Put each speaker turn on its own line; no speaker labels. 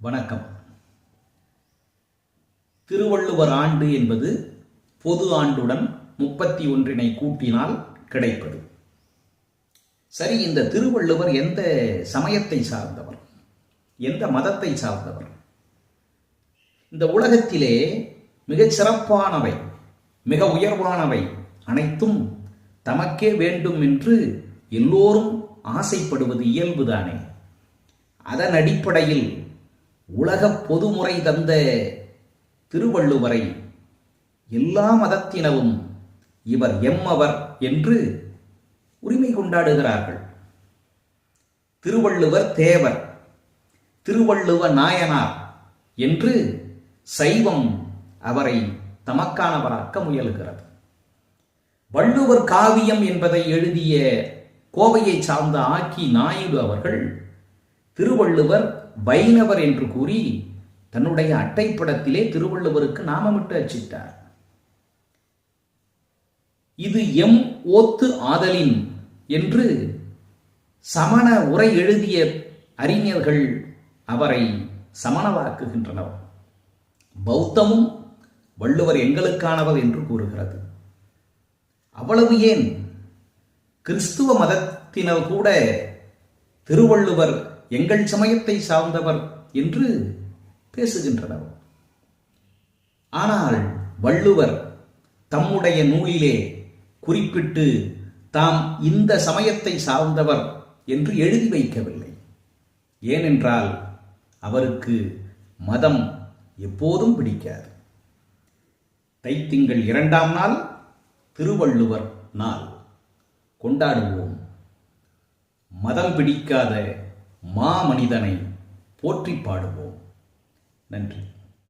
வணக்கம். திருவள்ளுவர் ஆண்டு என்பது பொது ஆண்டுடன் முப்பத்தி ஒன்றினை கூட்டினால் கிடைப்பது. சரி இந்த திருவள்ளுவர் எந்த சமயத்தை சார்ந்தவர்? எந்த மதத்தை சார்ந்தவர்? இந்த உலகத்திலே மிகச் சிறப்பானவை மிக உயர்வானவை அனைத்தும் தமக்கே வேண்டும் என்று எல்லோரும் ஆசைப்படுவது இயல்புதானே. அதன் அடிப்படையில் உலக பொதுமுறை தந்த திருவள்ளுவரை எல்லா மதத்தினரும் இவர் எம்மவர் என்று உரிமை கொண்டாடுகிறார்கள். திருவள்ளுவர் தேவர் திருவள்ளுவ நாயனார் என்று சைவம் அவரை தமக்கானவராக்க முயலுகிறது. வள்ளுவர் காவியம் என்பதை எழுதிய கோவையை சார்ந்த ஆக்கி நாயுடு அவர்கள் திருவள்ளுவர் வைணவர் என்று கூறி தன்னுடைய அட்டைப்படத்திலே திருவள்ளுவருக்கு நாமமிட்டு அச்சிட்டார் இது எம் ஓத்து ஆதலின் என்று சமண உரை எழுதிய அறிஞர்கள் அவரை சமணவாக்குகின்றனர். பௌத்தமும் வள்ளுவர் எங்களுக்கானவர் என்று கூறுகிறது. அவ்வளவு ஏன்? கிறிஸ்துவ மதத்தினர் கூட திருவள்ளுவர் எங்கள் சமயத்தை சார்ந்தவர் என்று பேசுகின்றனர். ஆனால் வள்ளுவர் தம்முடைய நூலிலே குறிப்பிட்டு தாம் இந்த சமயத்தை சார்ந்தவர் என்று எழுதி வைக்கவில்லை. ஏனென்றால் அவருக்கு மதம் எப்போதும் பிடிக்காது. தைத்திங்கள் இரண்டாம் நாள் திருவள்ளுவர் நாள். கொண்டாடுவோம். மதம் பிடிக்காத மாமனிதனை போற்றி பாடுவோம். நன்றி.